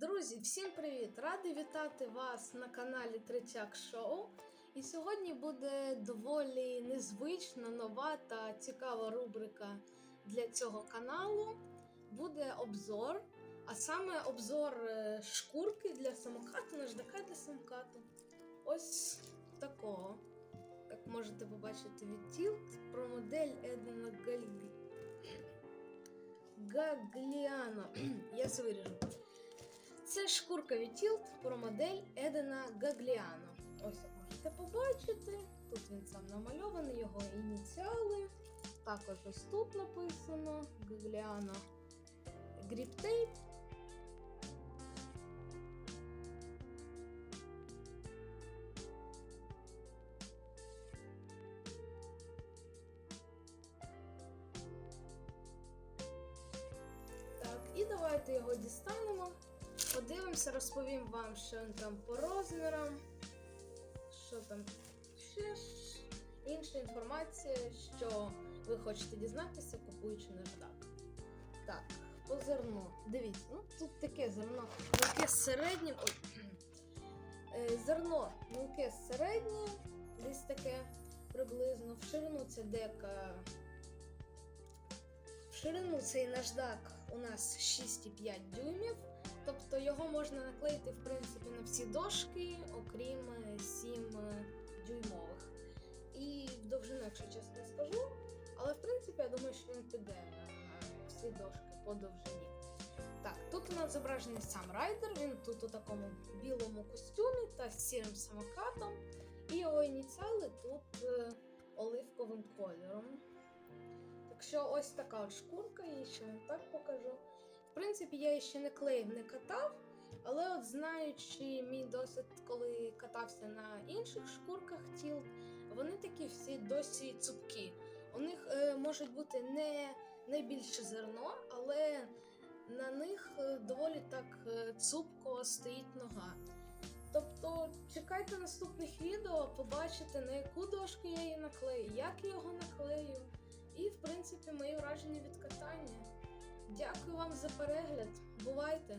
Друзі, всім привіт! Радий вітати вас на каналі Третяк Шоу. І сьогодні буде доволі незвична, нова та цікава рубрика для цього каналу. Буде обзор, а саме обзор е, шкурки для самокату, наждака для самокату. Ось такого. Як можете побачити від Tilt про модель Едена. Гагліано. Це шкурка від Tilt про модель Едена Гагліано. Ось можете побачити. Тут він сам намальований, його ініціали. Також ось тут написано Гагліано. Гріптейп. Так, і давайте його дістанемо. Подивимося, розповім вам, що він там по розмірам, що там ще інша інформація, що ви хочете дізнатися, купуючи наждак. Так, по зерну. Дивіться, ну тут таке зерно, мілке середнє. Е, Зерно мілке середнє, десь таке приблизно. В ширину це дека. В ширину цей наждак у нас 6,5 дюймів. Тобто його можна наклеїти в принципі на всі дошки, окрім 7 дюймових. І довжину, якщо чесно скажу. Але в принципі я думаю, що він піде на всі дошки по довжині. Так, тут у нас зображений сам райдер, він тут у такому білому костюмі та сірим самокатом. І його ініціали тут е, оливковим кольором. Так що ось така от шкурка, її ще так покажу. В принципі, я її ще не клеїв, не катав, але от знаючи мій досвід, коли катався на інших шкурках тіл, вони такі всі досі цупкі. У них е, може бути не найбільше зерно, але на них е, доволі так е, цупко стоїть нога. Тобто чекайте наступних відео, побачите, на яку дошку я її наклею, як я його наклею, і в принципі мої враження від. Дякую вам за перегляд. Бувайте!